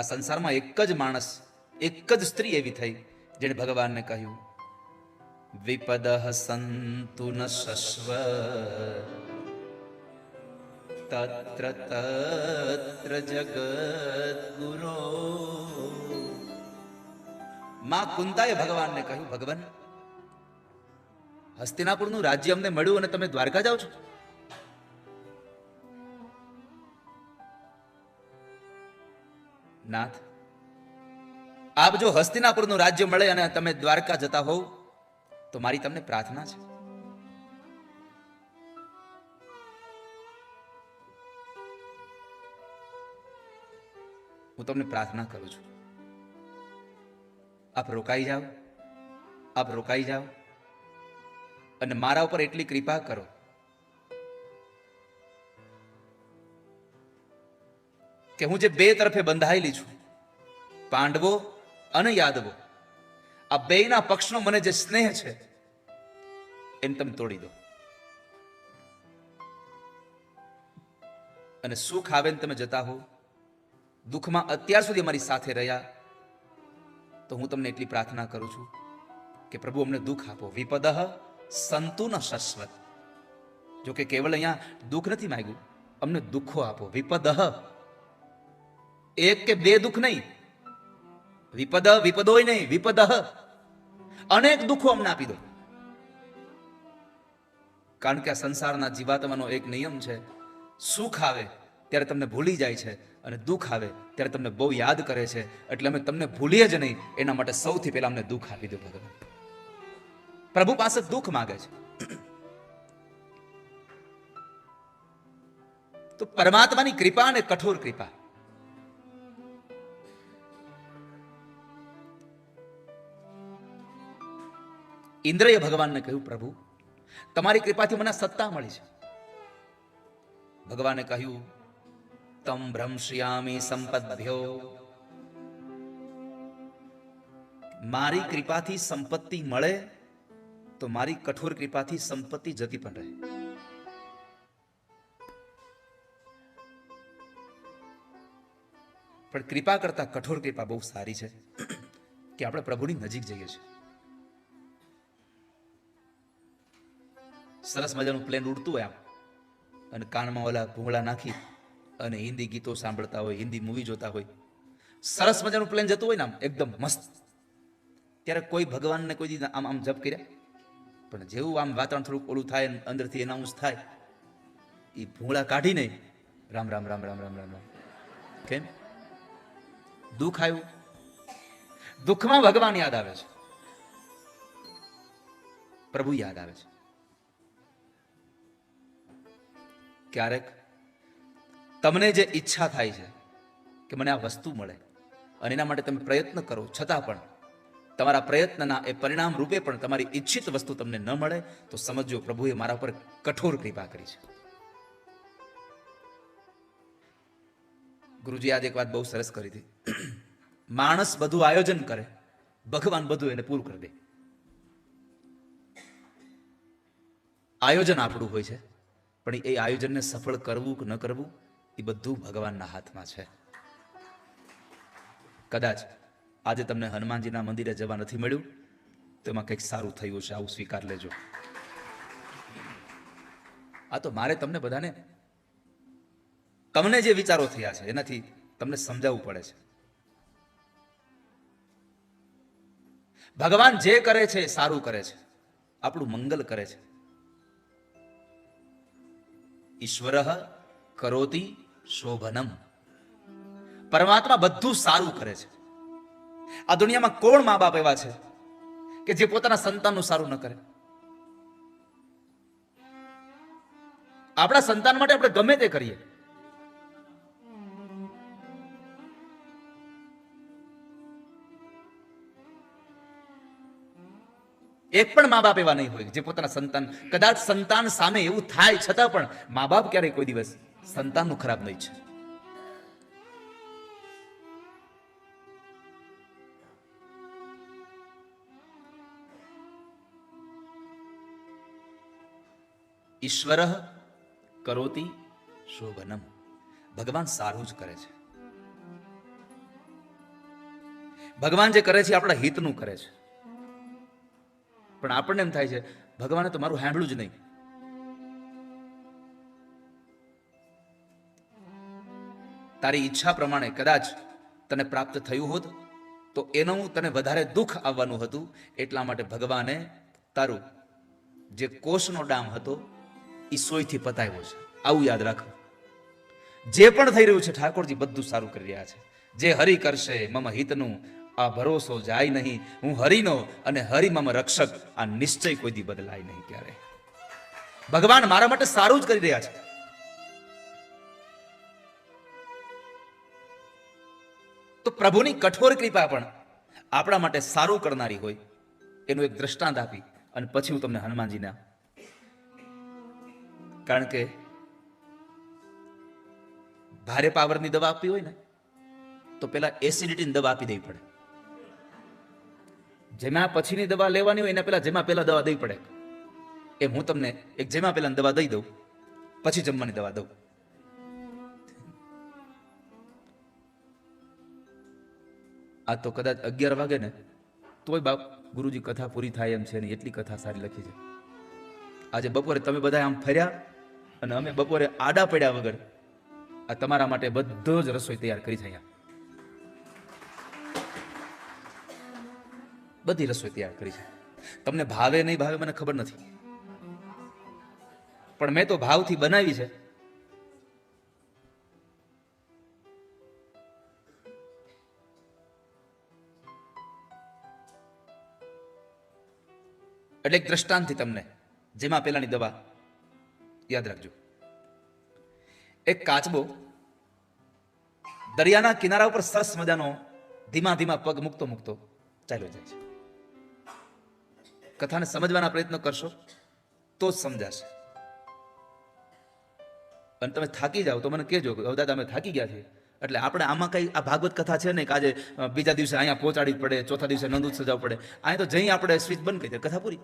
આ સંસારમાં એક જ માણસ, એક જ સ્ત્રી એવી થઈ જેણે ભગવાનને કહ્યું, વિપદ સંતુ ન શશ્વ, તત્ર તત્ર જગત ગુરો માં કુંતાએ ભગવાનને કહ્યું, ભગવાન, હસ્તિનાપુરનું રાજ્ય અમને મળ્યું અને તમે દ્વારકા જાઓ છો? નાથ, આપ જો હસ્તિનાપુરનું રાજ્ય મળે અને તમે દ્વારકા જતા હોવ, તો મારી તમને પ્રાર્થના છે. હું તમને પ્રાર્થના કરું છું. આપ રોકાઈ જાઓ, આપ રોકાઈ જાઓ અને મારા ઉપર એટલી કૃપા કરો કે હું જે બે તરફે બંધાયેલી છું, પાંડવો અને યાદવો, આ બેયના પક્ષનો મને જે સ્નેહ છે, એને તમે તોડી દો. અને સુખ આવે ને તમે જતા હો દુઃખમાં અત્યાર સુધી અમારી સાથે રહ્યા, તો હું તમને એટલી પ્રાર્થના કરું છું કે પ્રભુ અમને દુઃખ આપો. વિપદ સંતુ ન જો કે કેવળ અહીંયા દુઃખ નથી માગ્યું, અમને દુઃખો આપો. વિપદ એક કે બે દુઃખ નહીં. વિપદ, વિપદોય નહીં, વિપદ. અનેક દુઃખો અમને આપી દો. કારણ કે આ સંસારના જીવાત્માનો એક નિયમ છે, સુખ આવે ત્યારે તમને ભૂલી જાય છે અને દુઃખ આવે ત્યારે તમને બહુ યાદ કરે છે. એટલે અમે તમને ભૂલીએ જ નહીં. એના માટે સૌથી પહેલા અમને દુઃખ આપી દો ભગવાન. પ્રભુ પાસે દુઃખ માગે છે. તો પરમાત્માની કૃપા અને કઠોર કૃપા. ઇન્દ્રએ ભગવાનને કહ્યું, પ્રભુ, તમારી કૃપાથી મને સત્તા મળી છે. ભગવાને કહ્યું, તમ ભ્રમશ્યામી સંપદ્ભ્યો. મારી કૃપાથી સંપત્તિ મળે તો મારી કઠોર કૃપાથી સંપત્તિ જતી પણ રહે. પણ કૃપા કરતા કઠોર કૃપા બહુ સારી છે કે આપણે પ્રભુની નજીક જઈએ છીએ. સરસ મજાનું પ્લેન ઉડતું હોય આમ. અને કાનમાં ઓલા ભૂંગળા નાખી અને હિન્દી ગીતો સાંભળતા હોય, હિન્દી મૂવી જોતા હોય. સરસ મજાનું પ્લેન જતું હોય ને આમ, એકદમ મસ્ત. ત્યારે કોઈ ભગવાનને કોઈ દીધા આમ આમ જપ કર્યા? પણ જેવું આમ વાતાવરણ થોડુંક ઓલું થાય અંદરથી એનાઉન્સ થાય એ ભૂંગળા કાઢીને રામ રામ રામ રામ રામ રામ રામ. કેમ? દુઃખ આવ્યું? દુઃખમાં ભગવાન યાદ આવે છે. પ્રભુ યાદ આવે છે. ક્યારેક તમને જે ઈચ્છા થાય છે કે મને આ વસ્તુ મળે અને એના માટે તમે પ્રયત્ન કરો, છતાં પણ તમારા પ્રયત્નના એ પરિણામ રૂપે પણ તમારી ઈચ્છિત વસ્તુ તમને ન મળે, તો સમજો પ્રભુએ મારા પર કઠોર કૃપા કરી છે. ગુરુજી આજે એક વાત બહુ સરસ કરી હતી. માણસ બધું આયોજન કરે, ભગવાન બધું એને પૂરું કરી દે. આયોજન આપણું હોય છે. પણ એ આયોજનને સફળ કરવું કે ન કરવું, એ બધું ભગવાનના હાથમાં છે. કદાચ આજે તમને હનુમાનજીના મંદિરે જવા નથી મળ્યું, તો એમાં કંઈક સારું થયું છે આવું સ્વીકાર લેજો. આ તો મારે તમને બધાને તમને જે વિચારો થયા છે, એનાથી તમને સમજાવવું પડે છે. ભગવાન જે કરે છે સારું કરે છે, આપણું મંગલ કરે છે. ઈશ્વર કરોતી શોભનમ. પરમાત્મા બધું સારું કરે છે. આ દુનિયામાં કોણ મા બાપ એવા છે કે જે પોતાના સંતાનનું સારું ન કરે? આપણા સંતાન માટે આપણે ગમે તે કરીએ. એક પણ મા બાપ એવા નહીં હોય જે પોતાના સંતાન, કદાચ સંતાન સામે એવું થાય છતાં પણ મા બાપ ક્યારેય કોઈ દિવસ સંતાનનું ખરાબ નહીં છે. ઈશ્વર કરોતી શોભનમ. ભગવાન સારું જ કરે છે. ભગવાન જે કરે છે આપણા હિતનું કરે છે. પણ આપણને એમ થાય છે, ભગવાને તો મારું સાંભળ્યું જ નહીં. તારી ઈચ્છા પ્રમાણે કદાચ તને પ્રાપ્ત થયું હોત, તો એનું તને વધારે દુઃખ આવવાનું હતું, એટલા માટે ભગવાને તારું જે કોષનો ડામ હતો એ સોયથી પતાવ્યો છે. આવું યાદ રાખો. જે પણ થઈ રહ્યું છે, ઠાકોરજી, બધું સારું કરી રહ્યા છે. જે હરિ કરશે, મમ હિતનું આ ભરોસો જાય નહીં. હું હરિનો અને હરિ મમ રક્ષક. આ નિશ્ચય કોઈ દી બદલાય નહીં ક્યારે. ભગવાન મારા માટે સારું જ કરી રહ્યા છે. તો પ્રભુની કઠોર કૃપા પણ આપણા માટે સારું કરનારી હોય, એનું એક દ્રષ્ટાંત આપી અને પછી હું તમને હનુમાનજીના કારણ કે ભારે પાવરની દવા આપવી હોય ને, તો પેલા એસિડિટીની દવા આપી દેવી પડે. જેમાં પછીની દવા લેવાની હોય એના પહેલાં જેમાં પહેલા દવા દઈ પડે. એમ હું તમને એક જેમાં પહેલાં દવા દઈ દઉં, પછી જમવાની દવા દઉં. આ તો કદાચ અગિયાર વાગે ને, તોય બાપ, ગુરુજી કથા પૂરી થાય એમ છે ને એટલી કથા સારી લખી છે. આજે બપોરે તમે બધા આમ ફર્યા અને અમે બપોરે આડા પડ્યા વગર આ તમારા માટે બધો જ રસોઈ તૈયાર કરી છે અહીંયા. બધી રસોઈ તૈયાર કરી છે. તમને ભાવે નહીં ભાવે મને ખબર નથી. પણ મેં તો ભાવથી બનાવી છે. એટલે એક દ્રષ્ટાંતથી તમને, જેમાં પેલાની દવા યાદ રાખજો. એક કાચબો દરિયાના કિનારા ઉપર સરસ મજાનો ધીમા ધીમા પગ મૂકતો મૂકતો ચાલ્યો જાય છે. કથાને સમજવાના પ્રયત્ન કરશો, તો જ સમજાશે. અને તમે થાકી જાઓ, તો મને કહેજો કે દાદા, અમે થાકી ગયા છીએ. એટલે આપણે આમાં કંઈ આ ભાગવત કથા છે ને કે આજે બીજા દિવસે અહીંયા પહોંચાડવી પડે, ચોથા દિવસે નંદુત સજાવવું પડે. અહીંયા તો જઈ આપણે સ્વિચ બંધ કરી દે, કથા પૂરી.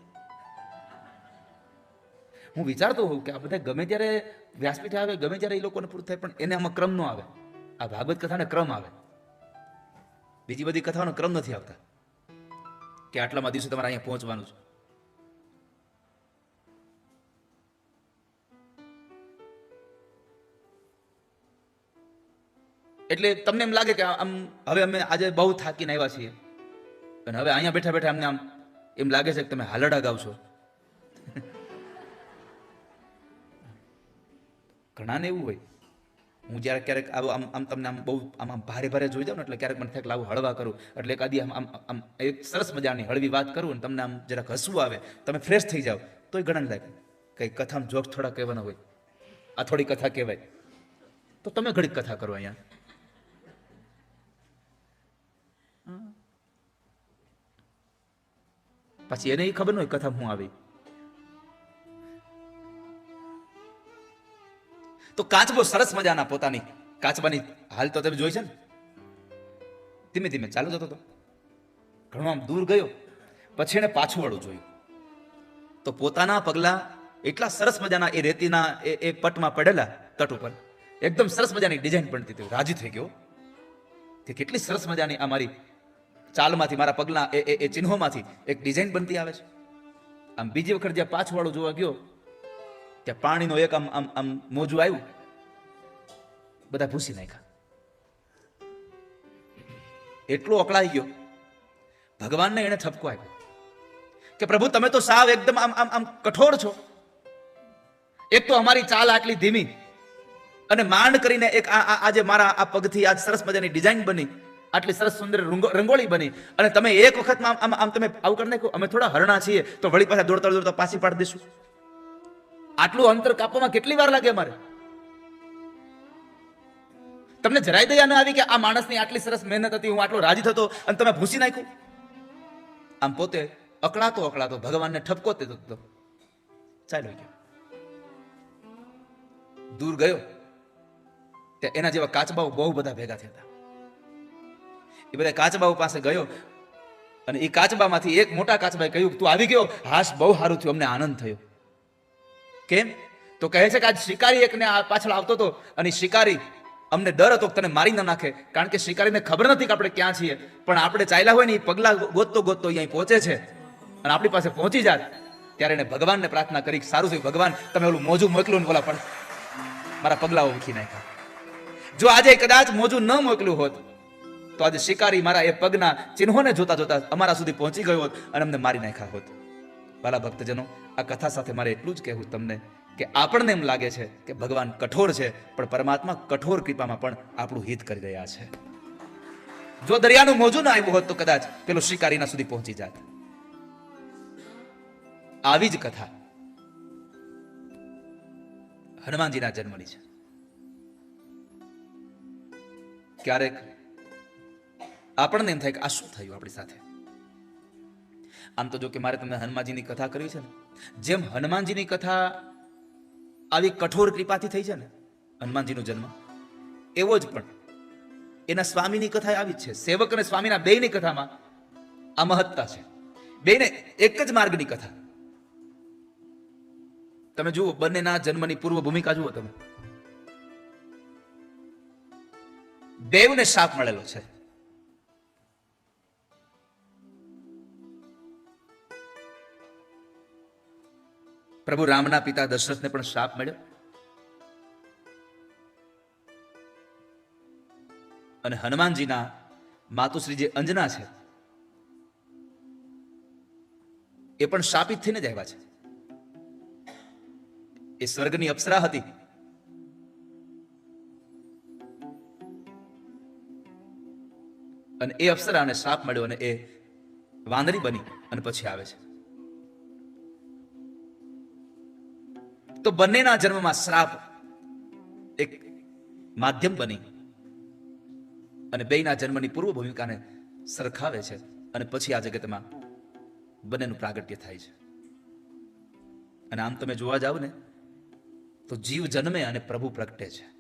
હું વિચારતો હોઉં કે આ બધા ગમે ત્યારે વ્યાસપીઠે આવે, ગમે ત્યારે એ લોકોને પૂરું થાય, પણ એને આમાં ક્રમ ન આવે. આ ભાગવત કથાને ક્રમ આવે. બીજી બધી કથાનો ક્રમ નથી આવતા. કે આટલામાં દિવસે તમારે અહીંયા પહોંચવાનું છે. એટલે તમને એમ લાગે કે આમ હવે અમે આજે બહુ થાકીને આવ્યા છીએ. અને હવે અહીંયા બેઠા બેઠા અમને આમ એમ લાગે છે કે તમે હાલડા ગાવ છો. ઘણાને એવું હોય. હું જ્યારે ક્યારેક આવું આમ આમ તમને આમ બહુ આમ આમ ભારે ભારે જોઈ જાઉં ને એટલે ક્યારેક મને થાય લાવું હળવા કરું. એટલે એકાદી આમ આમ આમ એક સરસ મજાની હળવી વાત કરું અને તમને આમ જરાક હસવું આવે. તમે ફ્રેશ થઈ જાઓ. તોય ઘણાને લાગે. કંઈ કથામાં જોક થોડા કહેવાના હોય. આ થોડી કથા કહેવાય. તો તમે ઘડીક કથા કરો અહીંયા. પછી એને ખબર ન હોય કથા હું આવી. તો કાચબો સરસ મજાના પોતાની કાચબાની હાલ તો તમે જોઈ છે ને? ધીમે ધીમે ચાલુ જતો હતો ઘણો આમ દૂર ગયો, પછી એને પાછું વાળું જોયું. તો પોતાના પગલા એટલા સરસ મજાના એ રેતીના એ એ પટમાં પડેલા તટ ઉપર. એકદમ સરસ મજાની ડિઝાઇન પણ રાજી થઈ ગયો. તે કેટલી સરસ મજાની આ મારી ચાલમાંથી, મારા પગલા એ, એ- ચિહ્નોમાંથી એક ડિઝાઇન બનતી આવે છે. આમ બીજી વખત જ્યાં પાછવાળો જોવા ગયો, ત્યાં પાણીનો એક આમ આમ આમ મોજું આવ્યું. બધા ભૂસી નાખ્યા. એટલો અકળાઈ ગયો. ભગવાનને એને ઠપકો આપ્યો. કે પ્રભુ, તમે તો સાવ એકદમ આમ આમ આમ કઠોર છો. એક તો અમારી ચાલ આટલી ધીમી અને માંડ કરીને એક આ- આજે મારા, આ પગથી આજ સરસ મજાની ડિઝાઇન બની. આટલી સરસ સુંદર રંગોળી બની. અને તમે એક વખતમાં આમ આમ તમે આવું કરી નાખ્યું. અમે થોડા હરણા છીએ. તો વળી પાછા દોડતા દોડતા પાછી પાડી દઈશું. આટલું અંતર કાપવામાં કેટલી વાર લાગે અમારે? તમને જરાય દયા ન આવી કે આ માણસની આટલી સરસ મહેનત હતી, હું આટલો રાજી થતો અને તમે ભૂસી નાખ્યું? આમ પોતે અકળાતો અકળાતો ભગવાનને ઠપકો તે હતો ચાલ્યો ગયો. દૂર ગયો. એના જેવા કાચબાઓ બહુ બધા ભેગા થયા હતા. એ બધા કાચબાઓ પાસે ગયો અને એ કાચબામાંથી એક મોટા કાચબાએ કહ્યું તું આવી ગયો? હાશ, બહુ સારું થયું, અમને આનંદ થયો. કેમ? તો કહે છે કે આજ શિકારી એકને પાછળ આવતો હતો અને શિકારી અમને ડર હતો તને મારી ના નાખે, કારણ કે શિકારીને ખબર નથી કે આપણે ક્યાં છીએ. પણ આપણે ચાલ્યા હોય ને એ પગલા ગોતતો ગોતતો અહીં પહોંચે છે. અને આપણી પાસે પહોંચી જાત ત્યારે એને ભગવાનને પ્રાર્થના કરી સારું થયું, ભગવાન, તમે ઓલું મોજું મોકલું ને ઓલા પણ મારા પગલાઓ ઉખી નાખ્યા. જો આજે કદાચ મોજું ન મોકલ્યું હોત તો આજે શિકારી મારા એ પગના ચિહ્નોને જોતા જોતા અમારા સુધી પહોંચી ગયો હોત અને અમને મારી નાખ્યા હોત. વાલા ભક્તજનો, આ કથા સાથે મારે એટલું જ કહેવું તમને કે આપણને એમ લાગે છે કે ભગવાન કઠોર છે, પણ પરમાત્મા કઠોર કૃપામાં પણ આપણું હિત કરી રહ્યા છે. જો દરિયાનું મોજું ના આવ્યું હોત તો કદાચ પેલો શિકારીના સુધી પહોંચી જાત. આવી જ કથા હનુમાનજીના જન્મની છે. ક્યારેક આપણને એમ થાય કે આ શું થયું આપણી સાથે? આમ તો જો કે મારે તમને હનુમાનજીની કથા કરવી છે ને, જેમ હનુમાનજીની કથા આવી કઠોર કૃપાથી થઈ છે ને, હનુમાનજીનો જન્મ, એવો જ પણ એના સ્વામીની કથા આવી જ છે. સેવક અને સ્વામીના બેયની કથામાં આ મહત્તા છે. બેને એક જ માર્ગની કથા. તમે જુઓ, બંનેના જન્મની પૂર્વ ભૂમિકા જુઓ તમે. દેવને શાપ મળેલો છે. પ્રભુ રામના પિતા દશરથને પણ શાપ મળ્યો. અને હનુમાનજીના માતુશ્રી જે અંજના છે, એ પણ શાપિત થઈને જ આવ્યા છે. એ સ્વર્ગની અપ્સરા હતી. અને એ અપ્સરાને શાપ મળ્યો અને એ વાંદરી બની અને પછી આવે છે. તો બંનેના જન્મમાં શ્રાપ એક માધ્યમ બની. અને બેયના જન્મની પૂર્વ ભૂમિકાને સરખાવે છે અને પછી આ જગતમાં બંનેનું પ્રાગટ્ય થાય છે. અને આમ તમે જોવા જાવ ને તો જીવ જન્મે અને પ્રભુ પ્રગટે છે.